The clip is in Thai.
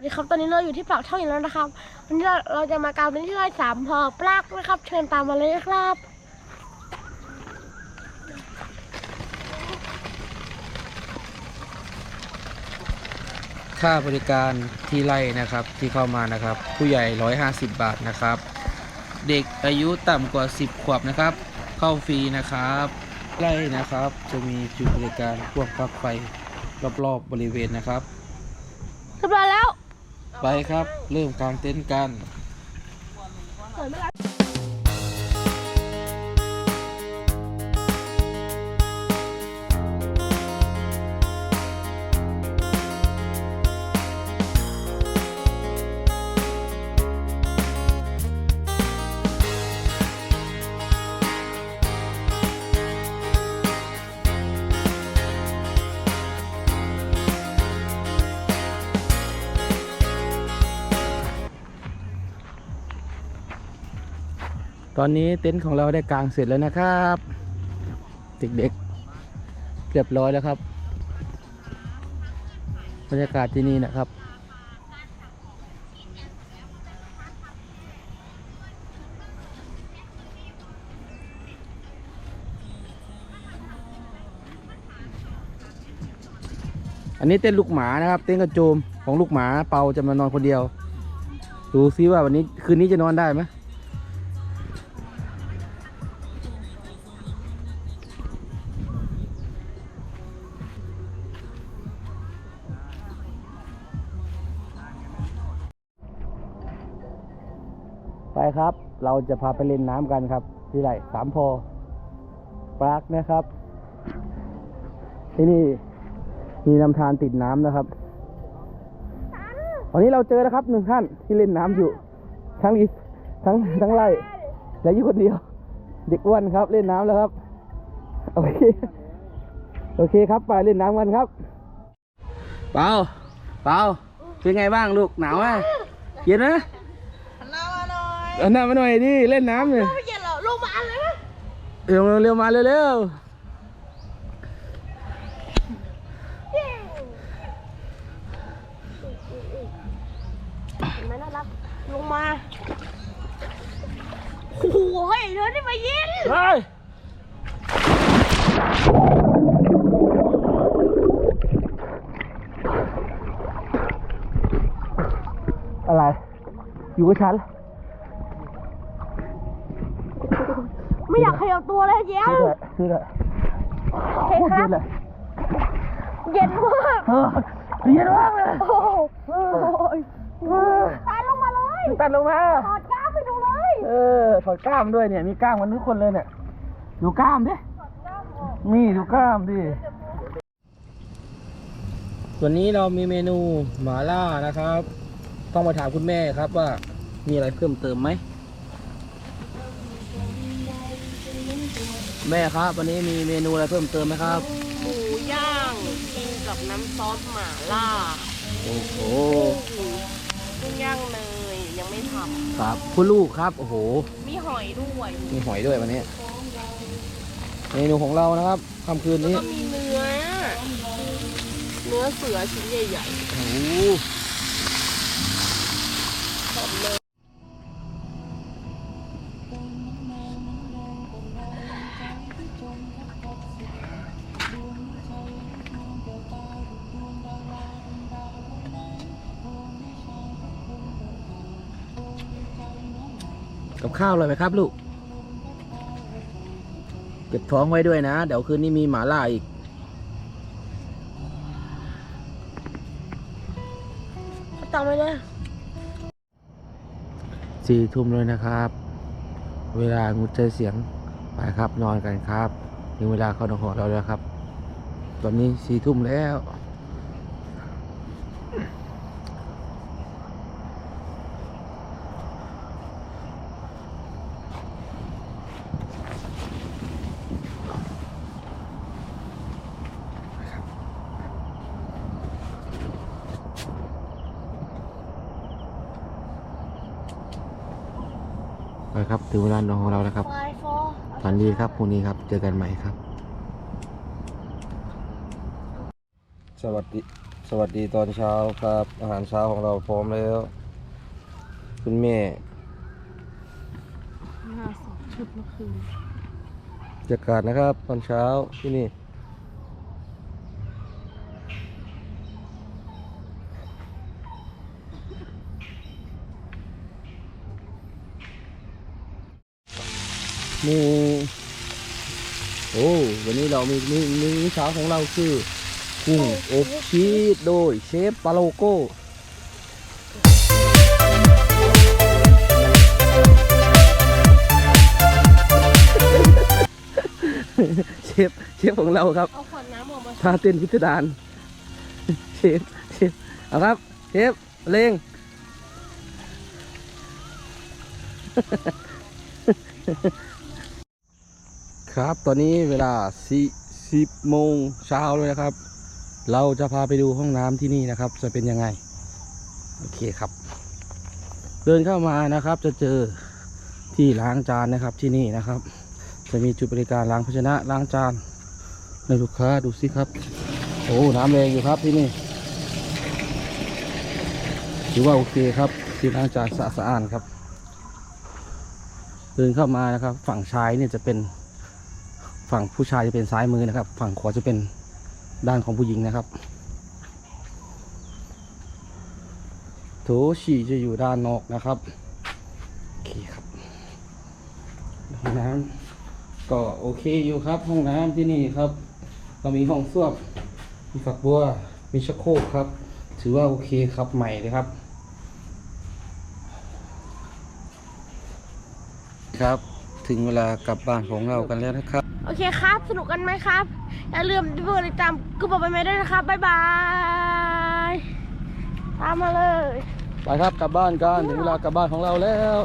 สวัสดีครับตอนนี้เราอยู่ที่ปากช่องอีกแล้วนะครับวันนี้เราเราจะมากางเต็นท์ที่ไร่สามพอปลากนะครับ เชิญตามมาเลยนะครับค่าบริการที่ไล่นะครับที่เข้ามานะครับ ผู้ใหญ่ 150 บาทนะครับ เด็กอายุต่ำกว่า 10 ขวบนะครับ เข้าฟรีนะครับไล่นะครับ จะมีจุดบริการพวกปลั๊กไฟรอบๆบบริเวณนะครับเรียบร้อยแล้ว ไปครับ เริ่มกางเต็นท์กัน ตอนนี้เต็นท์ของเราได้กางเสร็จแล้วนะครับเด็กๆเรียบร้อยแล้วครับบรรยากาศที่นี่นะครับ อันนี้เต้นลูกหมานะครับ เต้นกระโจมของลูกหมาเปาจะมานอนคนเดียว ดูซิว่าวันนี้คืนนี้จะนอนได้ไหม ครับ เราจะพาไปเล่นน้ำกันครับ ที่ไหนสามพอปรากนะครับ ที่นี่มีลำธารติดน้ำนะครับวันนี้เราเจอแล้วครับหนึ่งท่านที่เล่นน้ำอยู่ ทั้งอีทั้งทั้งไร่และอยู่คนเดียว เด็กอ้วนครับ เล่นน้ำแล้วครับ โอเคโอเคครับ ไปเล่นน้ำกันครับ เปาเปาเป็นไงบ้างลูกหนาวไหมเย็นไหม เอาหน้ามาหน่อยดิเล่นน้ำเนี่ยไม่เย็นหรอลงมาเลยไหมเร็วเร็วมาเร็วเร็วเห็นไหมน่ารักลงมาโอ้โหเดินได้มาเย็นเฮ้ยอะไร อยู่กับฉัน ไม่อยากขยั บตัวเลยเย็นชื่อด้วยชื่อด้วยเฮ้ยครับเลยเย็นมากเออเย็นมากเลยโอ้โหตายลงมาเลยตัดลงมาถอดกล้ามไปดูเลยเออถอดกล้ามด้วยเนี่ยมีกล้ามกันทุกคนเลยเนี่ยดูกล้ามดินี่ดูกล้ามดิวันนี้เรามีเมนูหมาล่านะครับ ต้องมาถามคุณแม่ครับว่ามีอะไรเพิ่มเติมไหม แม่ครับ วันนี้มีเมนูอะไรเพิ่มเติมไหมครับ หมูย่างกินกับน้ำซอสหม่าล่าโอ้โหกุ้งย่างเนยยังไม่ทครับคุณลูกครับโอ้โหำมีหอยด้วยมีหอยด้วยวันนี้ เมนูของเรานะครับค่ำคืนแล้วนี้ก็มีเนื้อ เนื้อเสือชิ้นใหญ่โอ้โห กับข้าวเลยไหมครับลูก เก็บท้องไว้ด้วยนะ เดี๋ยวคืนนี้มีหมาล่าอีกจำไว้เลยสี่ทุ่มเลยนะครับ เวลางุดใจเสียง ไปครับนอนกันครับ ถึงเวลาเข้านอนของเราแล้วครับ ตอนนี้สี่ทุ่มแล้ว ไปครับถึงเวลานอนของเราแล้วครับไฟฟอฝันดีครับพรุ่งนี้ครับ เจอกันใหม่ครับ สวัสดี สวัสดีตอนเช้าครับ อาหารเช้าของเราพร้อมแล้ว คุณแม่ห้าสองชุดเมื่อคืนบรรยากาศนะครับ ตอนเช้าที่นี่ มีโอ้วันนี้เรามีมีมีมื้อเช้าของเราคือกุ้งอบชีสโดยเชฟปาโลโก้เชฟเชฟของเราครับเอาขวดน้ำออกมาท่าเต้นพิสดารเชฟเชฟเอาครับเชฟเลง ครับ ตอนนี้เวลาสี่สิบโมงเช้าเลยนะครับ เราจะพาไปดูห้องน้ำที่นี่นะครับ จะเป็นยังไง โอเคครับ เดินเข้ามานะครับ จะเจอที่ล้างจานนะครับที่นี่นะครับ จะมีจุดบริการล้างภาชนะล้างจานให้ลูกค้าดูสิครับ โอ้น้ำแรงอยู่ครับที่นี่ถือว่าโอเคครับที่ล้างจานสะสะอาดครับ เดินเข้ามานะครับ ฝั่งชายเนี่ยจะเป็น ฝั่งผู้ชายจะเป็นซ้ายมือนะครับ ฝั่งขวาจะเป็นด้านของผู้หญิงนะครับโถฉี่จะอยู่ด้านนอกนะครับโอเคครับห้องน้ำก็โอเคอยู่ครับ ห้องน้ำที่นี่ครับ เรามีห้องส้วมมีฝักบัวมีชักโครกครับ ถือว่าโอเคครับใหม่เลยครับ ครับ ถึงเวลากลับบ้านของเรากันแล้วนะครับ อเคครับ สนุกกันไหมครับ อย่าลืมดูติดตามกูบอกไปไม่ได้วยนะครับ บ๊ายบาย ตามมาเลย ไปครับกลับบ้านกันถึงเวลากลับบ้านของเราแล้ว